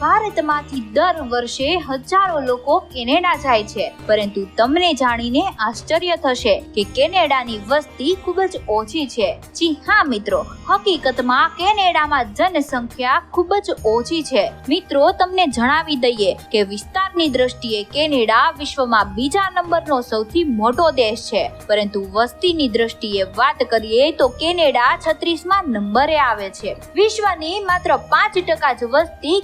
ભારતમાંથી દર વર્ષે હજારો લોકો કેનેડા જાય છે. પરંતુ તમને જાણીને આશ્ચર્ય થશે કે કેનેડાની વસ્તી ખૂબ જ ઓછી છે. જી હા, મિત્રો. હકીકતમાં કેનેડામાં જનસંખ્યા ખૂબ જ ઓછી છે. મિત્રો, તમને જણાવી દઈએ કે વિસ્તારની દ્રષ્ટિએ કેનેડા વિશ્વમાં બીજા નંબરનો સૌથી મોટો દેશ છે. પરંતુ વસ્તીની દ્રષ્ટિએ વાત કરીએ તો કેનેડા છત્રીસમાં નંબરે આવે છે. વિશ્વની માત્ર પાંચ ટકા જ વસ્તી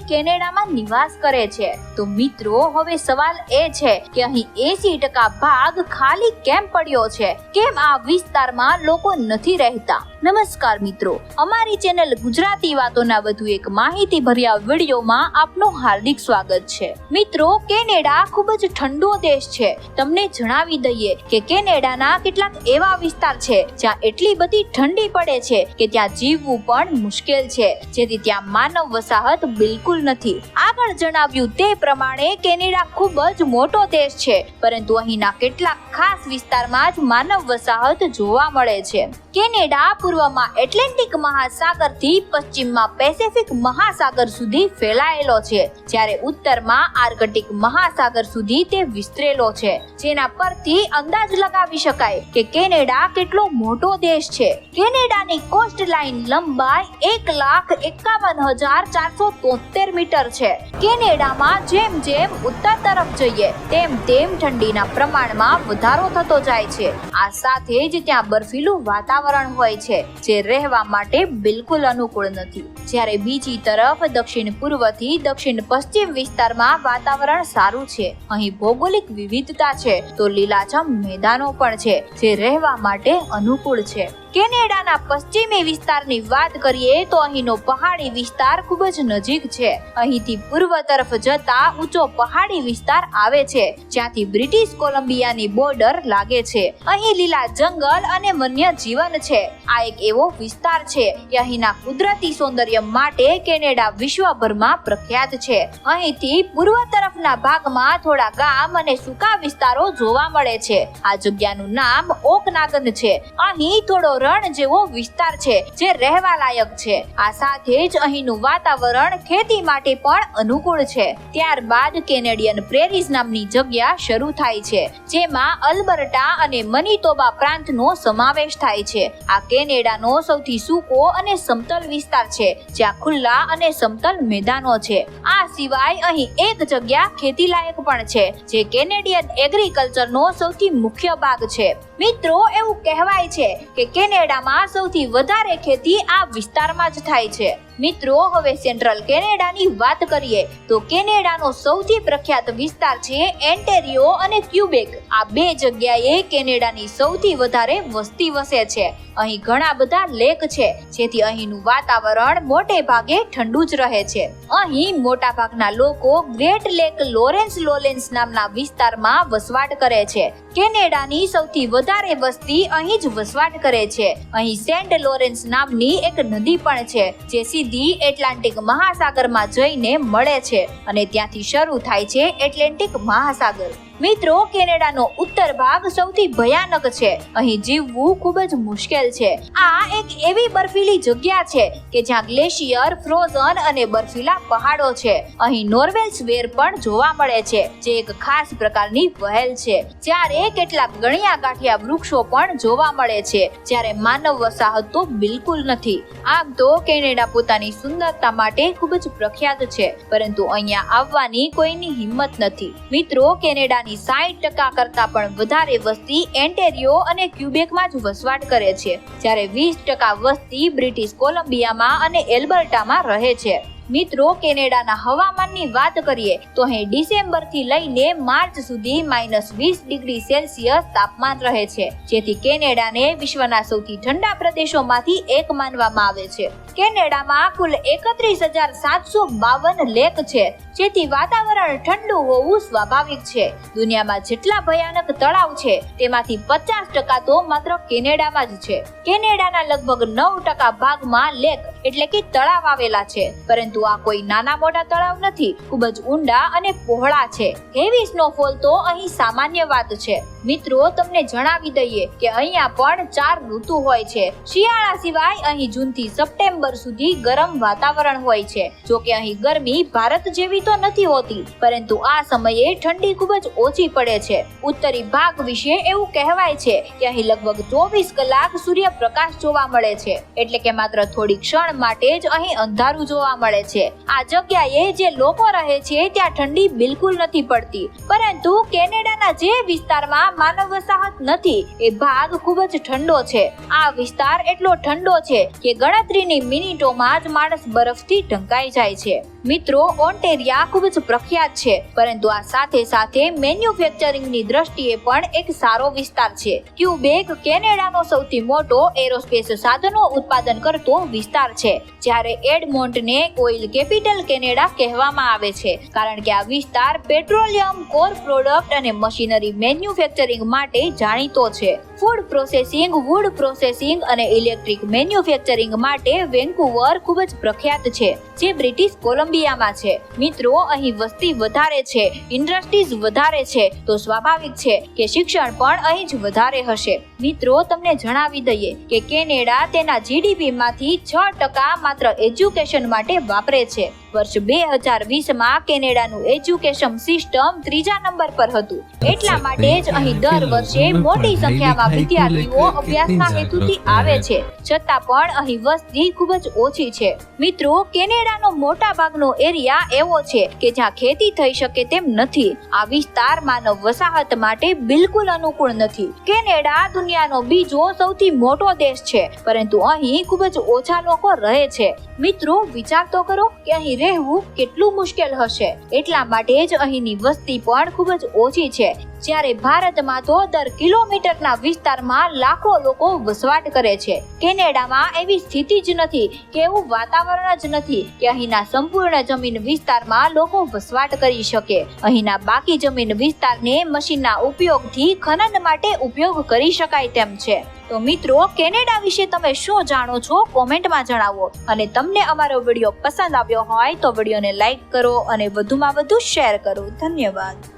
કેનેડામાં નિવાસ કરે છે. તો મિત્રો, હવે સવાલ એ છે કે અહીં એસી ટકા ભાગ ખાલી કેમ પડ્યો છે? કેમ આ વિસ્તારમાં લોકો નથી રહેતા? નમસ્કાર મિત્રો. અમારી ચેનલ ગુજરાતી વાતોના વધુ એક માહિતી ભર્યા વિડીયોમાં આપનું હાર્દિક સ્વાગત છે. મિત્રો, કેનેડા ખૂબ જ ઠંડો દેશ છે. તમને જણાવી દઈએ કે કેનેડાના કેટલાક એવા વિસ્તાર છે જ્યાં એટલી બધી ઠંડી પડે છે કે ત્યાં જીવવું પણ મુશ્કેલ છે. જેથી ત્યાં માનવ વસાહત બિલકુલ નથી. આગળ જણાવ્યું તે પ્રમાણે કેનેડા ખૂબ જ મોટો દેશ છે, પરંતુ અહીંના કેટલાક ખાસ વિસ્તારમાં જ માનવ વસાહત જોવા મળે છે. કેનેડા પૂર્વમાં એટલાન્ટિક મહાસાગરથી પશ્ચિમમાં પેસિફિક મહાસાગર સુધી ફેલાયેલો છે, જ્યારે ઉત્તરમાં આર્કટિક મહાસાગર સુધી તે વિસ્તરેલો છે. જેના પરથી અંદાજ લગાવી શકાય કે કેનેડા કેટલો મોટો દેશ છે. કેનેડાની કોસ્ટ લાઇન લંબાઈ એક લાખ એકાવન હજાર ચારસો તોતેર મીટર છે. કેનેડામાં જેમ જેમ ઉત્તર તરફ જઈએ, તેમ તેમ ઠંડીના પ્રમાણમાં વધારો થતો જાય છે. આ સાથે જ ત્યાં બર્ફીલું વાતાવરણ હોય છે. જે રહેવા માટે બિલકુલ અનુકૂળ નથી. જ્યારે બીજી તરફ દક્ષિણ પૂર્વથી દક્ષિણ પશ્ચિમ વિસ્તારમાં વાતાવરણ સારું છે. અહીં ભૌગોલિક વિવિધતા છે, તો લીલાછમ મેદાનો પણ છે, જે રહેવા માટે અનુકૂળ છે. કેનેડાના પશ્ચિમી વિસ્તારની વાત કરીએ તો અહીંનો પહાડી વિસ્તાર ખૂબ જ નજીક છે. અહીંથી પૂર્વ તરફ જતા ઊંચો પહાડી વિસ્તાર આવે છે, જ્યાંથી બ્રિટિશ કોલંબિયાની બોર્ડર લાગે છે. અહીં લીલા જંગલ અને વન્ય જીવન છે. આ એક એવો વિસ્તાર છે કે અહીંના કુદરતી સૌંદર્ય માટે કેનેડા વિશ્વભરમાં પ્રખ્યાત છે. અહીંથી પૂર્વ તરફના ભાગમાં થોડા ગામ અને સૂકા વિસ્તારો જોવા મળે છે. આ જગ્યાનું નામ ઓકનાગન છે. અહીં થોડો રણ જેવો વિસ્તાર છે, જે રહેવા લાયક છે. આ સાથે જ અહીંનું વાતાવરણ ખેતી માટે પણ અનુકૂળ છે. ત્યારબાદ કેનેડિયન પ્રેરીઝ નામની જગ્યા શરૂ થાય છે, જેમાં અલ્બર્ટા અને મનીતોબા પ્રાંતનો સમાવેશ થાય છે. આ કેનેડાનો સૌથી સૂકો અને સમતલ વિસ્તાર છે, જ્યાં ખુલ્લા અને સમતલ મેદાનો છે. આ સિવાય અહીં એક જગ્યા ખેતી લાયક પણ છે, જે કેનેડિયન એગ્રીકલ્ચરનો સૌથી મુખ્ય ભાગ છે. મિત્રો, એવું કહેવાય છે કે કેનેડામાં સૌથી વધારે ખેતી આ વિસ્તારમાં જ થાય છે. મિત્રો, હવે સેન્ટ્રલ કેનેડાની વાત કરીએ, તો કેનેડાનો સૌથી પ્રખ્યાત વિસ્તાર છે એન્ટેરિયો અને ક્યુબેક આ બે જગ્યાએ કેનેડાની સૌથી વધારે વસ્તી વસે છે. અહીં ઘણા બધા લેક છે, જેથી અહીંનું વાતાવરણ મોટે ભાગે ઠંડુ જ રહે છે. અહીં મોટા ભાગના લોકો ગ્રેટ લેક લોરેન્સ લોલેન્સ નામના વિસ્તારમાં વસવાટ કરે છે. કેનેડાની સૌથી વધારે વસ્તી અહીં જ વસવાટ કરે છે. અહીં સેન્ટ લોરેન્સ નામની એક નદી પણ છે, જે સીધી એટલાન્ટિક મહાસાગરમાં જઈને મળે છે અને ત્યાંથી શરૂ થાય છે એટલાન્ટિક મહાસાગર. મિત્રો, કેનેડાનો ઉત્તર ભાગ સૌથી ભયાનક છે. અહીં જીવવું ખૂબ જ મુશ્કેલ છે. આ એક એવી બર્ફીલી જગ્યા છે કે જ્યાં ગ્લેશિયર, ફ્રોઝન અને બર્ફીલા પહાડો છે. અહીં નોર્વેલ્સ વેર પણ જોવા મળે છે, જે એક ખાસ પ્રકારની વહેલ છે. જ્યારે કેટલાક ગણ્યા ગાંઠિયા વૃક્ષો પણ જોવા મળે છે, જ્યારે માનવ વસાહત તો બિલકુલ નથી. આમ તો કેનેડા પોતાની સુંદરતા માટે ખૂબ જ પ્રખ્યાત છે, પરંતુ અહીંયા આવવાની કોઈની હિંમત નથી. મિત્રો કેનેડા ની સાઠ ટકા કરતા પણ વધારે વસ્તી એન્ટેરિયો અને ક્યુબેકમાં જ વસવાટ કરે છે, જ્યારે વીસ ટકા વસ્તી બ્રિટિશ કોલંબિયામાં અને એલ્બર્ટામાં રહે છે. મિત્રો, કેનેડાના હવામાનની વાત કરીએ તો અહીં ડિસેમ્બરથી લઈને માર્ચ સુધી માઇનસ વીસ ડિગ્રી સેલ્સિયસ તાપમાન રહે છે, જેથી કેનેડાને વિશ્વના સૌથી ઠંડા પ્રદેશોમાંથી એક માનવામાં આવે છે. કેનેડામાં કુલ એકત્રીસ હજાર સાતસો બાવન લેક છે, જેથી વાતાવરણ ઠંડુ હોવું સ્વાભાવિક છે. દુનિયામાં જેટલા ભયાનક તળાવ છે, તેમાંથી પચાસ ટકા તો માત્ર કેનેડામાં જ છે. કેનેડાના લગભગ નવ ટકા ભાગમાં લેક એટલે કે તળાવ આવેલા છે. પરંતુ આ કોઈ નાના મોટા તળાવ નથી. ખૂબ જ ઊંડા અને પહોળા છે. હેવી સ્નોફોલ તો અહીં સામાન્ય વાત છે. મિત્રો, તમને જણાવી દઈએ કે અહીંયા પણ ચાર ઋતુ હોય છે. શિયાળા સિવાય અહીં જૂનથી સપ્ટેમ્બર સુધી ગરમ વાતાવરણ હોય છે. જો કે અહીં ગરમી ભારત જેવી તો નથી હોતી, પરંતુ આ સમયે ઠંડી ખૂબ જ ઓછી પડે છે. ઉત્તરી ભાગ વિશે એવું કહેવાય છે કે અહીં લગભગ ચોવીસ કલાક સૂર્યપ્રકાશ જોવા મળે છે, એટલે કે માત્ર થોડી ક્ષણ માટે જ અહીં અંધારું જોવા મળે છે. આ જગ્યાએ જે લોકો રહે છે, ત્યાં ઠંડી બિલકુલ નથી પડતી. પરંતુ કેનેડાના જે વિસ્તારમાં માનવ વસાહત નથી, એ ભાગ ખૂબ જ ઠંડો છે. આ વિસ્તાર એટલો ઠંડો છે કે ગણતરીની મિનિટોમાં જ માણસ બરફથી ઢંકાઈ જાય છે. મિત્રો ઓન્ટેરિયા ખૂબ જ પ્રખ્યાત છે, પરંતુ આ સાથે સાથે મેન્યુફેક્ચરિંગની દ્રષ્ટિએ પણ એક સારો વિસ્તાર છે. ક્યુબેક કેનેડાનો સૌથી મોટો એરોસ્પેસ સાધનો ઉત્પાદન કરતો વિસ્તાર છે, જ્યારે એડમોન્ટને ઓઇલ કેપિટલ કેનેડા કહેવામાં આવે છે, કારણ કે આ વિસ્તાર પેટ્રોલિયમ, કોર પ્રોડક્ટ અને મશીનરી મેન્યુફેક્ચરિંગ માટે જાણીતો છે. ફૂડ પ્રોસેસિંગ વુડ પ્રોસેસિંગ અને ઇલેક્ટ્રિક મેન્યુફેક્ચરિંગ માટે વેન્કુવર ખૂબ જ પ્રખ્યાત છે, જે બ્રિટિશ કોલંબિયામાં છે. મિત્રો, અહીં વસ્તી વધારે છે ઇન્ડસ્ટ્રીઝ વધારે છે, તો સ્વાભાવિક છે કે શિક્ષણ પણ અહીં જ વધારે હશે. મિત્રો તમને જણાવી દઈએ કે કેનેડા તેના જીડીપી માંથી છ ટકા માત્ર એજ્યુકેશન માટે વાપરે છે. વર્ષ બે હજાર વીસમાં કેનેડાનું એજ્યુકેશન સિસ્ટમ ત્રીજા નંબર પર હતું. એટલા માટે જ અહીં દર વર્ષે મોટી સંખ્યામાં વિદ્યાર્થીઓ અભ્યાસના હેતુથી આવે છે છતાં પણ અહીં વસ્તી ખૂબ જ ઓછી છે. મિત્રો કેનેડાનો મોટા ભાગનો એરિયા એવો છે કે જ્યાં ખેતી થઈ શકે તેમ નથી. આ વિસ્તાર માનવ વસાહત માટે બિલકુલ અનુકૂળ નથી. કેનેડા દુનિયાનો બીજો સૌથી મોટો દેશ છે. પરંતુ અહીં ખૂબ જ ઓછા લોકો રહે છે. મિત્રો, વિચાર તો કરો કે અહીં રહેવું કેટલું મુશ્કેલ હશે. એટલા માટે જ અહીંની વસ્તી પણ ખૂબ જ ઓછી છે. જ્યારે ભારતમાં તો દર કિલોમીટરના વિસ્તારમાં લાખો લોકો વસવાટ કરે છે. કેનેડામાં એવી સ્થિતિ જ નથી કે એવું વાતાવરણ જ નથી કે અહીંના સંપૂર્ણ જમીન વિસ્તારમાં લોકો વસવાટ કરી શકે. અહીંના બાકી જમીન વિસ્તારને મશીનના ઉપયોગથી ખનન માટે ઉપયોગ કરી શકાય તેમ છે. તો મિત્રો, કેનેડા વિશે તમે શું જાણો છો? કોમેન્ટમાં જણાવો. અને તમને અમારો વીડિયો પસંદ આવ્યો હોય તો વિડીયોને લાઈક કરો અને વધુમાં વધુ શેર કરો. ધન્યવાદ.